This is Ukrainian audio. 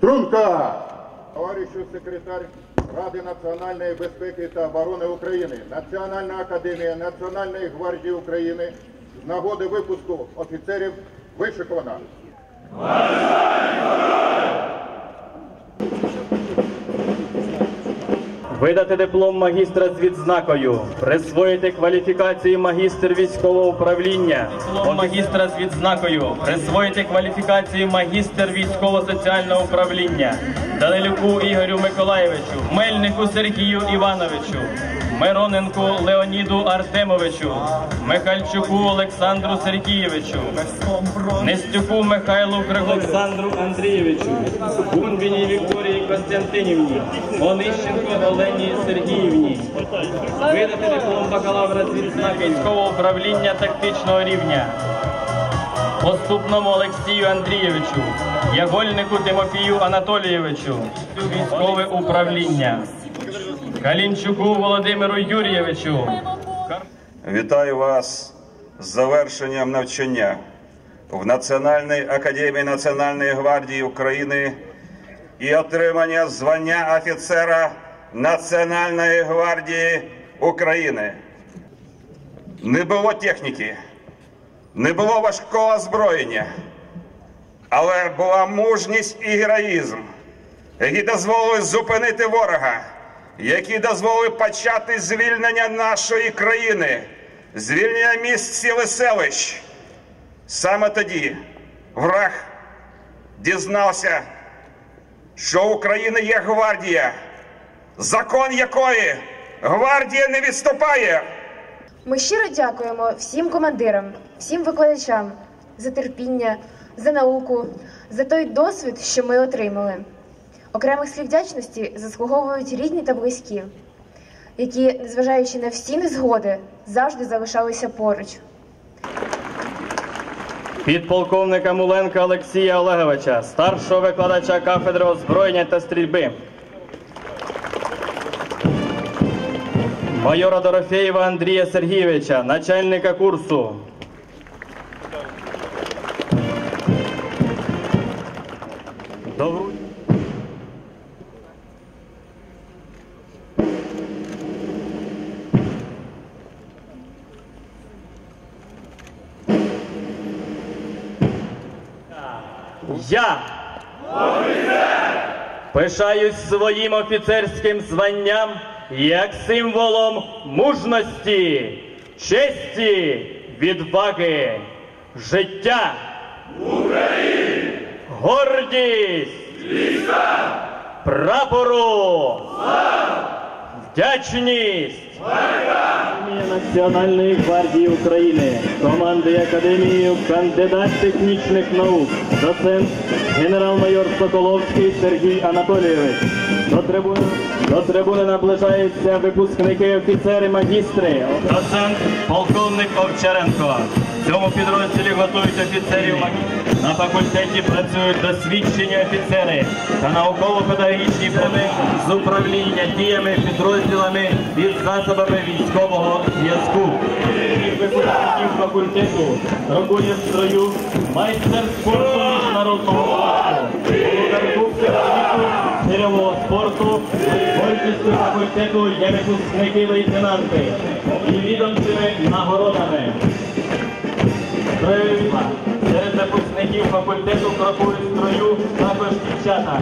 Струнка! Товаришу секретар Ради національної безпеки та оборони України, Національна академія Національної гвардії України з нагоди випуску офіцерів вишикована. Видати диплом магістра з відзнакою, присвоїти кваліфікації магістр військового управління, диплом магістра з відзнакою, присвоїти кваліфікації магістр військово-соціального управління, Данилюку Ігорю Миколаєвичу, Мельнику Сергію Івановичу, Мироненку Леоніду Артемовичу, Михальчуку Олександру Сергійовичу, Нестюку Михайлу Григорію, Олександру Андрійовичу, Гунбіній Вікторії Костянтинівні, Онищенко Олені Сергіївні, видати диплом бакалавра з відзнаки військового управління тактичного рівня. Поступному Олексію Андрійовичу, Ягольнику Тимофію Анатолійовичу, військове управління, Калінчуку Володимиру Юрійовичу, Вітаю вас з завершенням навчання в Національній академії Національної гвардії України і отримання звання офіцера Національної гвардії України. Не було техніки, не було важкого озброєння, але була мужність і героїзм, які дозволили зупинити ворога, які дозволили почати звільнення нашої країни, звільнення міст сіл і селищ. Саме тоді враг дізнався, що у України є гвардія, закон якої гвардія не відступає. Ми щиро дякуємо всім командирам, всім викладачам за терпіння, за науку, за той досвід, що ми отримали. Окремих слів вдячності заслуговують рідні та близькі, які, незважаючи на всі незгоди, завжди залишалися поруч. Підполковника Муленка Олексія Олеговича, старшого викладача кафедри озброєння та стрільби. Майора Дорофєєва Андрія Сергійовича, начальника курсу. Добру... Я пишаюсь своїм офіцерським званням як символом мужності, честі, відваги, життя, України, гордість, війська, прапору, вдячність. Національної гвардії України, команди Академії кандидат технічних наук, доцент генерал-майор Соколовський Сергій Анатолійович. До трибуни, до трибуни наближаються випускники, офіцери, магістри. Доцент полковник Овчаренко. В цьому підрозділі готують офіцерів магістрів. На факультеті працюють досвідчені офіцери та науково-педагогічні проми з управління діями, підрозділами і засобами військового зв'язку. Випускників факультету рокує в строю майстер спорту міжнародного стрілового спорту, гордістю факультету є випускники лейтенанти і відомцями нагородами. Серед випускників факультету крокують строю також дівчата.